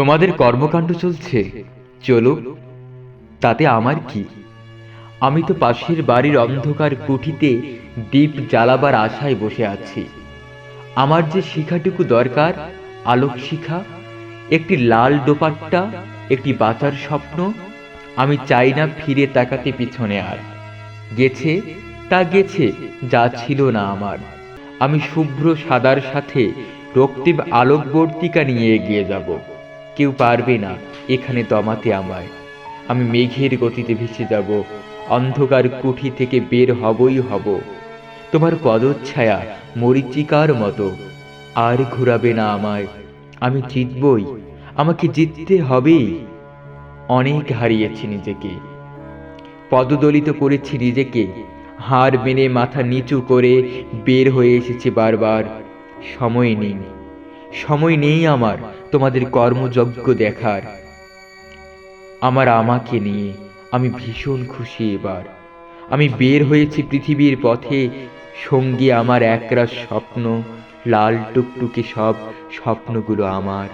তোমাদের কর্মকাণ্ড চলছে। চলো, তাতে আমার কি? আমি তো পাশের বাড়ির অন্ধকার কুঠিতে দ্বীপ জ্বালাবার আশায় বসে আছি। আমার যে শিখাটুকু দরকার, আলোক শিখা, একটি লাল দোপাট্টা, একটি বাঁচার স্বপ্ন, আমি চাই না ফিরে তাকাতে পিছনে আর। গেছে, তা গেছে, যা ছিল না আমার। আমি শুভ্র সাদার সাথে রক্তিম আলোকবর্তিকা নিয়ে এগিয়ে যাব। কেউ পারবে না, এখানে দমাতে আমায়। আমি মেঘের গতিতে ভেসে যাব, অন্ধকার কুঠি থেকে বের হবই হব। তোমার পদচ্ছায়া মরিচিকার মতো, আর ঘুরাবে না আমায়। আমি জিতবই, আমাকে জিততে হবেই। অনেক হারিয়েছি নিজেকে। পদদলিত করেছি নিজেকে, হার মেনে মাথা নিচু করে বের হয়ে এসেছি বারবার। সময় নেই সময় নেই আমার। তোমাদের কর্মযজ্ঞ দেখার। আমার আমাকে নিয়ে আমি ভীষণ খুশি এবার। আমি বের হয়েছি পৃথিবীর পথে, সঙ্গী আমার একরা স্বপ্ন, লাল টুকটুকে সব স্বপ্নগুলো আমার।